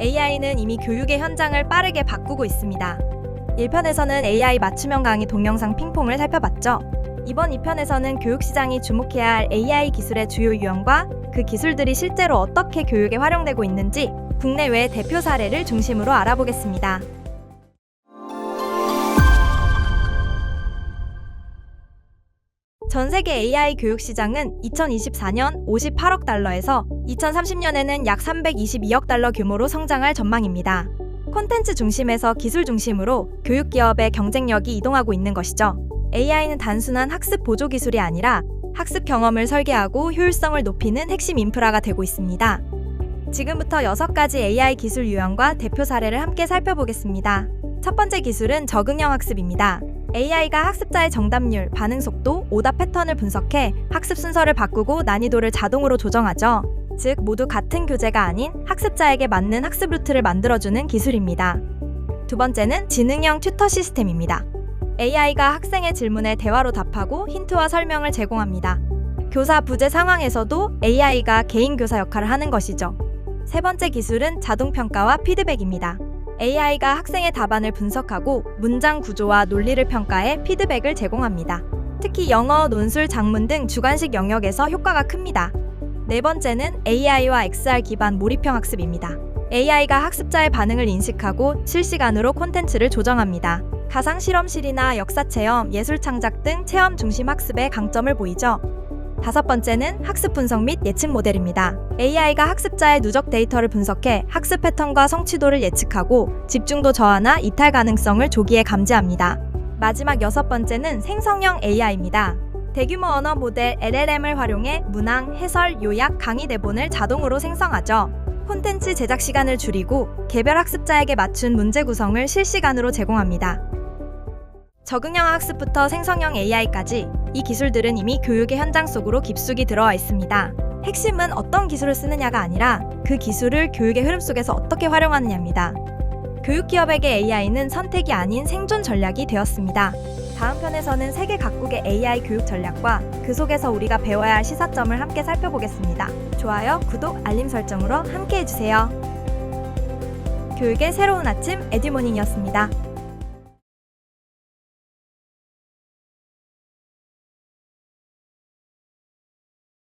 AI는 이미 교육의 현장을 빠르게 바꾸고 있습니다. 1편에서는 AI 맞춤형 강의 동영상 핑퐁을 살펴봤죠. 이번 2편에서는 교육 시장이 주목해야 할 AI 기술의 주요 유형과 그 기술들이 실제로 어떻게 교육에 활용되고 있는지 국내외 대표 사례를 중심으로 알아보겠습니다. 전 세계 AI 교육 시장은 2024년 58억 달러에서 2030년에는 약 322억 달러 규모로 성장할 전망입니다. 콘텐츠 중심에서 기술 중심으로 교육 기업의 경쟁력이 이동하고 있는 것이죠. AI는 단순한 학습 보조 기술이 아니라 학습 경험을 설계하고 효율성을 높이는 핵심 인프라가 되고 있습니다. 지금부터 6가지 AI 기술 유형과 대표 사례를 함께 살펴보겠습니다. 첫 번째 기술은 적응형 학습입니다. AI가 학습자의 정답률, 반응 속도, 오답 패턴을 분석해 학습 순서를 바꾸고 난이도를 자동으로 조정하죠. 즉, 모두 같은 교재가 아닌 학습자에게 맞는 학습 루트를 만들어주는 기술입니다. 두 번째는 지능형 튜터 시스템입니다. AI가 학생의 질문에 대화로 답하고 힌트와 설명을 제공합니다. 교사 부재 상황에서도 AI가 개인 교사 역할을 하는 것이죠. 세 번째 기술은 자동 평가와 피드백입니다. AI가 학생의 답안을 분석하고 문장 구조와 논리를 평가해 피드백을 제공합니다. 특히 영어, 논술, 작문 등 주관식 영역에서 효과가 큽니다. 네 번째는 AI와 XR 기반 몰입형 학습입니다. AI가 학습자의 반응을 인식하고 실시간으로 콘텐츠를 조정합니다. 가상 실험실이나 역사 체험, 예술 창작 등 체험 중심 학습의 강점을 보이죠. 다섯 번째는 학습 분석 및 예측 모델입니다. AI가 학습자의 누적 데이터를 분석해 학습 패턴과 성취도를 예측하고 집중도 저하나 이탈 가능성을 조기에 감지합니다. 마지막 여섯 번째는 생성형 AI입니다. 대규모 언어 모델 LLM을 활용해 문항, 해설, 요약, 강의 대본을 자동으로 생성하죠. 콘텐츠 제작 시간을 줄이고 개별 학습자에게 맞춘 문제 구성을 실시간으로 제공합니다. 적응형 학습부터 생성형 AI까지 이 기술들은 이미 교육의 현장 속으로 깊숙이 들어와 있습니다. 핵심은 어떤 기술을 쓰느냐가 아니라 그 기술을 교육의 흐름 속에서 어떻게 활용하느냐입니다. 교육 기업에게 AI는 선택이 아닌 생존 전략이 되었습니다. 다음 편에서는 세계 각국의 AI 교육 전략과 그 속에서 우리가 배워야 할 시사점을 함께 살펴보겠습니다. 좋아요, 구독, 알림 설정으로 함께 해주세요. 교육의 새로운 아침 에듀모닝이었습니다.